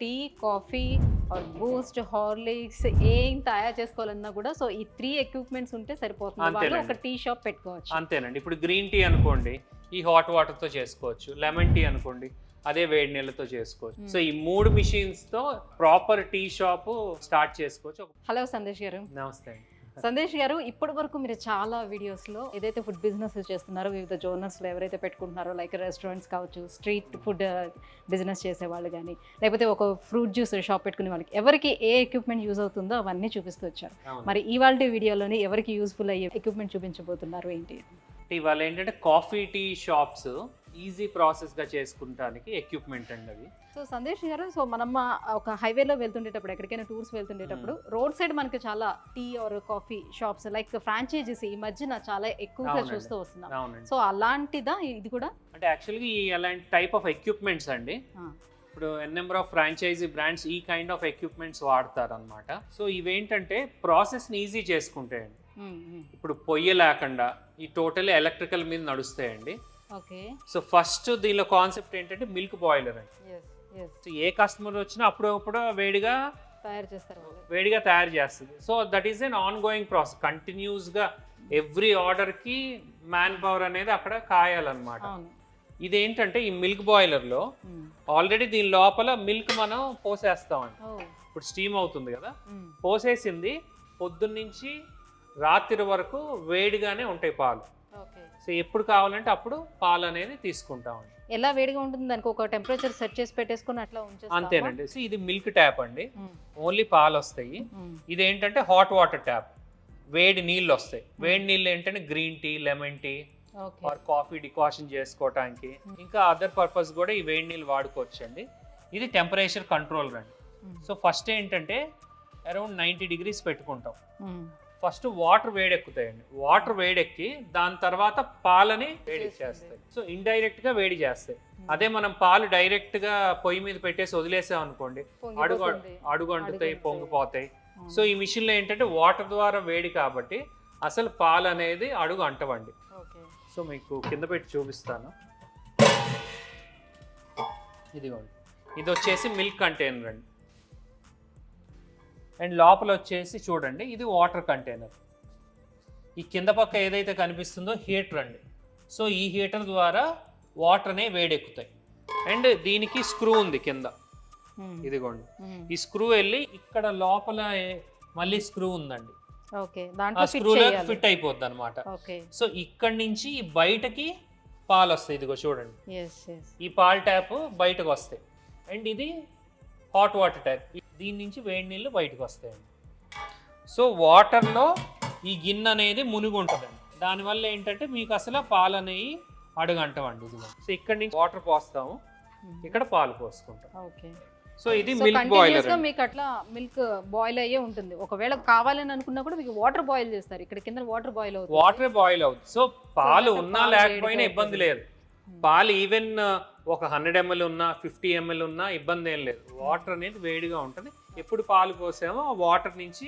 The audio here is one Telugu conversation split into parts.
Tea coffee or Boost Horlicks ఏం తయారు చేసుకోవాలన్నా కూడా సో ఈ త్రీ ఎక్విప్మెంట్స్ ఉంటే సరిపోతుంది. వాళ్ళు. ఒక టీ షాప్ పెట్టుకోవచ్చు. అంతేనండి. ఇప్పుడు గ్రీన్ టీ అనుకోండి ఈ హాట్ వాటర్తో చేసుకోవచ్చు లెమన్ టీ అనుకోండి అదే వేడి నీళ్ళతో చేసుకోవచ్చు. Hmm. సో ఈ మూడు machines తో ప్రాపర్ టీ షాప్ స్టార్ట్ చేసుకోవచ్చు. హలో సందేశ్ గారు. నమస్తే అండి. సందేశ్ గారు ఇప్పటి వరకు మీరు చాలా వీడియోస్లో ఏదైతే ఫుడ్ బిజినెస్ చేస్తున్నారో వివిధ జోనర్స్లో ఎవరైతే పెట్టుకుంటున్నారో లైక్ రెస్టారెంట్స్ కావచ్చు స్ట్రీట్ ఫుడ్ బిజినెస్ చేసే వాళ్ళు కానీ లేకపోతే ఒక ఫ్రూట్ జ్యూస్ షాప్ పెట్టుకునే వాళ్ళకి ఎవరికి ఏ ఎక్విప్మెంట్ యూజ్ అవుతుందో అవన్నీ చూపిస్తూ వచ్చారు. మరి ఇవాళ వీడియోలోని ఎవరికి యూస్ఫుల్ అయ్యే ఎక్విప్మెంట్ చూపించబోతున్నారు ఏంటి ఇవాళ ఏంటంటే కాఫీ టీ షాప్స్ ఈజీ ప్రాసెస్గా చేసుకుంటానికి ఎక్విప్మెంట్ అండి అవి సో సందేశ్ గారు సో మనం ఒక హైవేలో వెళ్తుండేటప్పుడు ఎక్కడికైనా టూర్స్ వెళ్తుండేటప్పుడు రోడ్ సైడ్ మనకి చాలా tea or coffee shops like franchisees ఈ మధ్యన చాలా ఎక్కువగా. చూస్తూ వస్తున్నాం. సో అలాంటిదా ఇది కూడా? అంటే యాక్చువల్గా ఈ అలాంటి టైప్ ఆఫ్ ఎక్విప్మెంట్స్ అండి. ఇప్పుడు n number of franchisee brands ఈ కైండ్ ఆఫ్ ఎక్విప్మెంట్స్ వాడతారు అనమాట సో ఇవేంటంటే ప్రాసెస్ని ఈజీ చేసుకుంటాయండి. మ్మ్, మ్మ్. ఇప్పుడు పొయ్యి లేకుండా ఈ టోటల్ ఎలక్ట్రికల్ మీద నడుస్తాయండి. ఓకే. సో ఫస్ట్ దీనిలో కాన్సెప్ట్ ఏంటంటే milk boiler yes so a customer వచ్చినా అప్పుడు అప్పుడు వేడిగా తయారు చేస్తారు వేడిగా తయారు చేస్తుంది. So that is an on going process కంటిన్యూస్గా ఎవ్రీ ఆర్డర్కి మ్యాన్ పవర్ అనేది అక్కడ కాయాలన్నమాట. ఇదేంటంటే ఈ మిల్క్ బాయిలర్లో. ఆల్రెడీ దీని లోపల మిల్క్ మనం పోసేస్తామండి. ఇప్పుడు స్టీమ్ అవుతుంది కదా. మ్మ్. పోసేసింది పొద్దున్నుంచి రాత్రి వరకు వేడిగానే ఉంటాయి పాలు. సో ఎప్పుడు కావాలంటే అప్పుడు పాలు అనేది తీసుకుంటామండి ఎలా వేడిగా ఉంటుంది? దానికి ఒక టెంపరేచర్ సెట్ చేసి పెట్టేసుకొని అట్లా? అంతేనండి. సో ఇది మిల్క్ ట్యాప్ అండి. ఓన్లీ పాలు వస్తాయి. ఇది ఏంటంటే హాట్ వాటర్ ట్యాప్. వేడి నీళ్ళు వస్తాయి వేడి నీళ్ళు ఏంటంటే green tea lemon tea or coffee decoction చేసుకోవటానికి ఇంకా అదర్ పర్పస్ కూడా ఈ వేడి నీళ్ళు వాడుకోవచ్చు అండి ఇది టెంపరేచర్ కంట్రోల్ రండి. మ్మ్. సో ఫస్ట్ ఏంటంటే అరౌండ్ నైంటీ డిగ్రీస్ పెట్టుకుంటాం. ఫస్ట్ వాటర్ వేడెక్కుతాయండి. వాటర్ వేడెక్కి దాని తర్వాత పాలని వేడి చేస్తాయి సో ఇండైరెక్ట్గా వేడి చేస్తాయి. అదే మనం పాలు డైరెక్ట్గా పొయ్యి మీద పెట్టేసి వదిలేసాం అనుకోండి అడుగు పొంగిపోతుంది. అడుగు అంటుతాయి అడుగు పొంగిపోతాయి. సో ఈ మిషన్లో ఏంటంటే వాటర్ ద్వారా వేడి కాబట్టి అసలు పాలు అనేది అడుగు అంటవండి. సో మీకు కింద పెట్టి చూపిస్తాను. ఇదిగోండి. ఇది వచ్చేసి మిల్క్ కంటైనర్ అండి. అండ్ లోపల వచ్చేసి చూడండి ఇది వాటర్ కంటైనర్. ఈ కింద పక్క ఏదైతే కనిపిస్తుందో హీటర్ అండి. సో ఈ హీటర్ ద్వారా వాటర్ అనే వేడెక్కుతాయి. అండ్ దీనికి స్క్రూ ఉంది కింద. ఇదిగోండి. ఈ స్క్రూ వెళ్ళి ఇక్కడ లోపల మళ్ళీ స్క్రూ ఉందండి. ఆ స్క్రూలో ఫిట్ అయిపోద్ది అనమాట ఓకే. సో ఇక్కడి నుంచి బయటకి పాలు వస్తాయి ఇదిగో చూడండి. ఈ పాల్ ట్యాప్ బయటకు వస్తాయి అండ్ ఇది హాట్ వాటర్ ట్యాప్. దీని నుంచి వేడి నీళ్ళు బయటకు వస్తాయండి. సో వాటర్లో ఈ గిన్నె అనేది మునిగి ఉంటుందండి దానివల్ల ఏంటంటే మీకు అసలు పాలు అనేవి అడుగంటవండి ఇదిగో. సో ఇక్కడ నుంచి వాటర్ పోస్తాము. ఇక్కడ పాలు పోసుకుంటాం. ఓకే. సో ఇది మిల్క్ బాయిలర్ మీకు అట్లా మిల్క్ బాయిల్ అయ్యే ఉంటుంది. ఒకవేళ కావాలని అనుకున్నా కూడా మీకు వాటర్ బాయిల్ చేస్తారు. ఇక్కడ కింద వాటర్ బాయిల్ అవుతుంది. వాటర్ బాయిల్ అవుతుంది. సో పాలు ఉన్నా లేకపోయినా ఇబ్బంది. లేదు. పాలు ఈవెన్ ఒక హండ్రెడ్ ఎంఎల్ ఉన్నా ఫిఫ్టీ ఎంఎల్ ఉన్నా ఇబ్బంది ఏం లేదు. వాటర్ అనేది వేడిగా ఉంటుంది. ఎప్పుడు పాలు పోసామో ఆ వాటర్ నుంచి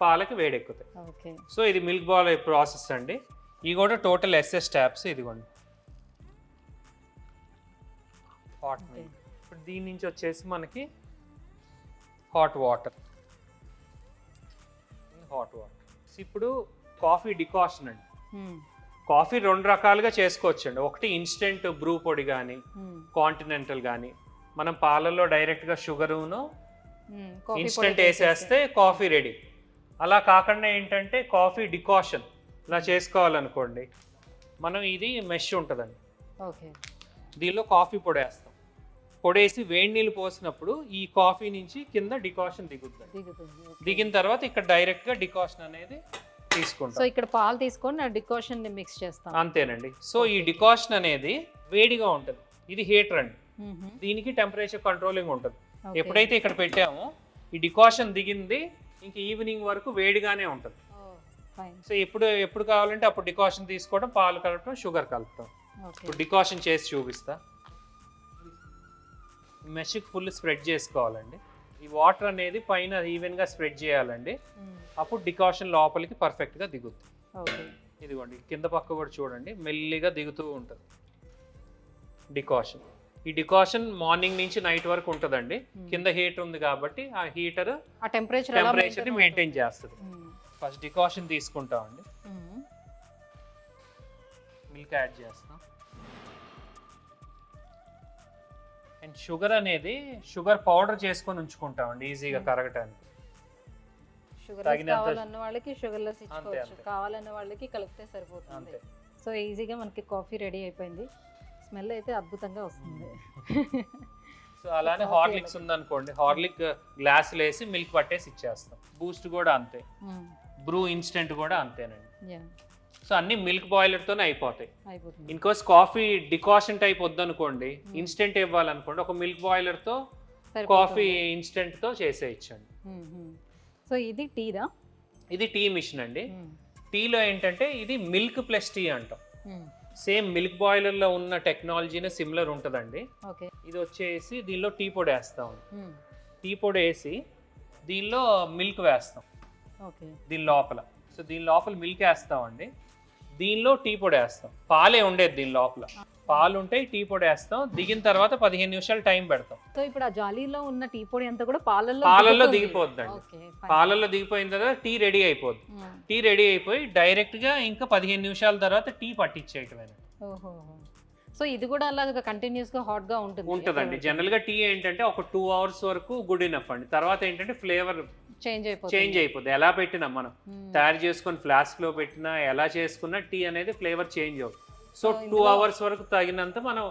పాలకి వేడెక్కుతాయి. ఓకే. సో ఇది మిల్క్ బాల్ ప్రాసెస్ అండి. ఇవి కూడా టోటల్ ఎస్ఎస్ ట్యాప్స్ ఇదిగోండి. హాట్. మిల్క్ ఇప్పుడు దీని నుంచి వచ్చేసి మనకి హాట్ వాటర్ హాట్ వాటర్ ఇప్పుడు కాఫీ డికాషన్ అండి. కాఫీ రెండు రకాలుగా చేసుకోవచ్చండి. ఒకటి ఇన్స్టెంట్ బ్రూ పొడి కానీ కాంటినెంటల్ కానీ మనం పాలల్లో డైరెక్ట్గా షుగరును ఇన్స్టెంట్ వేసేస్తే కాఫీ రెడీ. అలా కాకుండా ఏంటంటే కాఫీ డికాషన్ ఇలా చేసుకోవాలనుకోండి మనం ఇది మెష్ ఉంటుందండి. ఓకే. దీనిలో కాఫీ పొడి వేస్తాం. పొడేసి వేడి నీళ్ళు పోసినప్పుడు ఈ కాఫీ నుంచి కింద డికాషన్ దిగుతుంది. దిగిన తర్వాత ఇక్కడ డైరెక్ట్గా డికాషన్ అనేది సో తీసుకుంటాం ఇక్కడ పాలు తీసుకొని డికాషన్ని మిక్స్ చేస్తాం. అంతేనండి. సో ఈ డికాషన్ అనేది వేడిగా ఉంటుంది. ఇది హీటర్ అండి. దీనికి టెంపరేచర్ కంట్రోలింగ్ ఉంటుంది. ఎప్పుడైతే ఇక్కడ పెట్టామో ఈ డికాషన్ దిగింది ఇంక ఈవినింగ్ వరకు వేడిగానే ఉంటుంది. సో ఎప్పుడు ఎప్పుడు కావాలంటే అప్పుడు డికాషన్ తీసుకోవడం పాలు కలపడం షుగర్ కలుపుతాం. Okay. ఇప్పుడు డికాషన్ చేసి చూపిస్తా. మెషిక్ ఫుల్ స్ప్రెడ్ చేసుకోవాలండి. ఈ వాటర్ అనేది పైన ఈవెన్గా స్ప్రెడ్ చేయాలండి. అప్పుడు డికాషన్ లోపలికి పర్ఫెక్ట్గా దిగుద్ది. ఇదిగోండి కింద పక్క కూడా చూడండి మెల్లిగా దిగుతూ ఉంటుంది. డికాషన్. ఈ డికాషన్ మార్నింగ్ నుంచి నైట్ వరకు ఉంటుందండి. కింద హీటర్ ఉంది కాబట్టి ఆ హీటర్ ఆ టెంపరేచర్ టెంపరేచర్ని మెయింటైన్ చేస్తుంది. ఫస్ట్ డికాషన్ తీసుకుంటామండి. మిల్క్ యాడ్ చేస్తాం. అండ్ షుగర్ అనేది షుగర్ పౌడర్ చేసుకొని ఉంచుకుంటామండి ఈజీగా Hmm. కరగటానికి షుగర్ కావాలన్న వాళ్ళకి షుగర్ లెస్ ఇచ్చుకోవచ్చు. కావాలన్న వాళ్ళకి కలిపితే సరిపోతుంది. సో ఈజీగా మనకి కాఫీ రెడీ అయిపోయింది. స్మెల్ అయితే అద్భుతంగా వస్తుంది. సో అలానే Coffee హార్లిక్స్. ఉందనుకోండి హార్లిక్ గ్లాసులు వేసి మిల్క్ పట్టేసి ఇచ్చేస్తాం. బూస్ట్ కూడా అంతే. బ్రూ ఇన్స్టెంట్ కూడా అంతేనండి. సో అన్ని మిల్క్ బాయిలర్తోనే అయిపోతాయి. ఇన్కోస్ కాఫీ డికాషన్ టైప్ వద్దనుకోండి. ఇన్స్టెంట్ ఇవ్వాలనుకోండి ఒక మిల్క్ బాయిలర్తో. కాఫీ ఇన్స్టెంట్తో చేసేయచ్చండి. సో ఇది టీదా? ఇది టీ మిషన్ అండి. టీలో ఏంటంటే ఇది మిల్క్ ప్లస్ టీ అంటాం. సేమ్ మిల్క్ బాయిలర్లో ఉన్న టెక్నాలజీనే సిమిలర్ ఉంటుందండి. ఓకే. ఇది వచ్చేసి దీనిలో టీ పొడి వేస్తాం. టీ పొడి వేసి దీనిలో మిల్క్ వేస్తాం. ఓకే. దీని లోపల. సో దీని లోపల మిల్క్ వేస్తామండి. దీనిలో టీ పొడి వేస్తాం. పాలే ఉండేది దీని లోపల. పాలు ఉంటాయి టీ పొడి వేస్తాం. దిగిన తర్వాత పదిహేను నిమిషాలు టైం పెడతాం. సో ఇప్పుడు ఆ జాలీలో ఉన్న టీ పొడి అంతా కూడా పాలల్లో పాలల్లో fine. పాలల్లో దిగిపోయిన తర్వాత టీ రెడీ అయిపోద్ది. మ్మ్. టీ రెడీ అయిపోయి డైరెక్ట్గా ఇంకా పదిహేను నిమిషాల తర్వాత టీ పట్టించేయటమే సో ఇది కూడా అలాగా కంటిన్యూస్గా హాట్గా ఉంటుంది. ఉంటుందండి. జనరల్గా టీ ఏంటంటే ఒక టూ అవర్స్ వరకు గుడ్ ఇనఫ్ అండి. తర్వాత ఏంటంటే ఫ్లేవర్ చేంజ్ అయిపోతుంది. ఎలా పెట్టినా మనం. మ్మ్. తయారు చేసుకొని ఫ్లాస్క్లో పెట్టినా ఎలా చేసుకున్నా టీ అనేది ఫ్లేవర్ చేంజ్ అవుతుంది. సో టూ అవర్స్ వరకు తగినంత మనం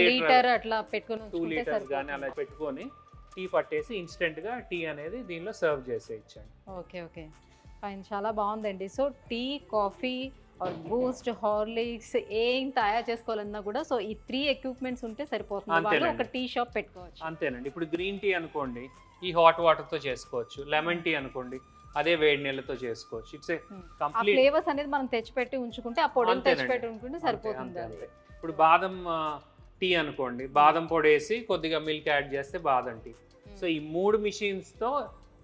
లీటర్ అట్లా పెట్టుకొని టూ లీటర్స్ కానీ. అలా పెట్టుకొని టీ పట్టేసి ఇన్స్టెంట్గా టీ అనేది దీనిలో సర్వ్ చేసేయచ్చండి ఓకే ఓకే ఫైన్ చాలా బాగుందండి. So tea coffee or Boost Horlicks ఏం తయారు చేసుకోవాలన్నా కూడా సో ఈ త్రీ ఎక్విప్మెంట్స్ ఉంటే సరిపోతుంది. ఒక టీ షాప్ పెట్టుకోవచ్చు. అంతేనండి. ఇప్పుడు గ్రీన్ టీ అనుకోండి ఈ హాట్ వాటర్తో చేసుకోవచ్చు. లెమన్ టీ అనుకోండి అదే వేడి నీళ్ళతో చేసుకోవచ్చు. It's Hmm. కంప్లీట్ ఫ్లేవర్స్ అనేది మనం తెచ్చిపెట్టి ఉంచుకుంటే ఆ పొడిని. తెచ్చిపెట్టి ఉంచుకుంటే సరిపోతుంది ఇప్పుడు బాదం టీ అనుకోండి బాదం పొడి వేసి కొద్దిగా మిల్క్ యాడ్ చేస్తే బాదం టీ సో ఈ మూడు machines తో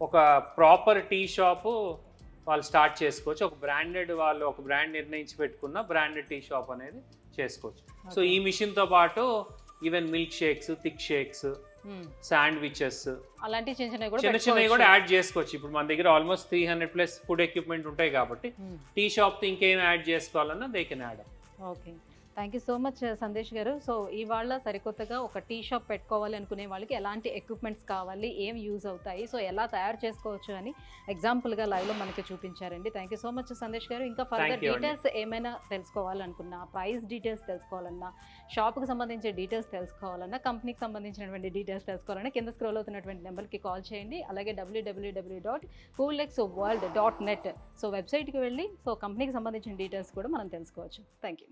ఒక ప్రాపర్ టీ షాపు వాళ్ళు స్టార్ట్ చేసుకోవచ్చు. ఒక బ్రాండెడ్ వాళ్ళు ఒక బ్రాండ్ నిర్ణయించి పెట్టుకున్న బ్రాండెడ్ టీ షాప్ అనేది చేసుకోవచ్చు. సో ఈ machine తో పాటు even milk shakes thick shakes Hmm. Sandwiches అలాంటి చిన్న చిన్నవి కూడా. యాడ్ చేసుకోవచ్చు. ఇప్పుడు మన దగ్గర almost three hundred plus food equipment ఉంటాయి కాబట్టి Hmm. టీ షాప్ ఇంకేం యాడ్ చేసుకోవాలన్నా they can add okay thank you so much Sandesh గారు. సో ఇవాళ సరికొత్తగా ఒక టీ షాప్ పెట్టుకోవాలి అనుకునే వాళ్ళకి ఎలాంటి ఎక్విప్మెంట్స్ కావాలి ఏం యూజ్ అవుతాయి సో ఎలా తయారు చేసుకోవచ్చు అని ఎగ్జాంపుల్గా లైవ్లో మనకి చూపించారండి. Thank you so much Sandesh గారు. ఇంకా ఫర్దర్. డీటెయిల్స్ ఏమైనా తెలుసుకోవాలనుకున్నా ప్రైస్ డీటెయిల్స్ తెలుసుకోవాలన్నా షాప్కి సంబంధించిన డీటెయిల్స్ తెలుసుకోవాలన్నా కంపెనీకి సంబంధించినటువంటి డీటెయిల్స్ తెలుసుకోవాలన్నా కింద స్క్రోల్ అవుతున్నటువంటి నెంబర్కి కాల్ చేయండి. అలాగే WWW dot Coolex world dot net so వెబ్సైట్కి వెళ్ళి సో కంపెనీకి సంబంధించిన డీటెయిల్స్ కూడా మనం తెలుసుకోవచ్చు. Thank you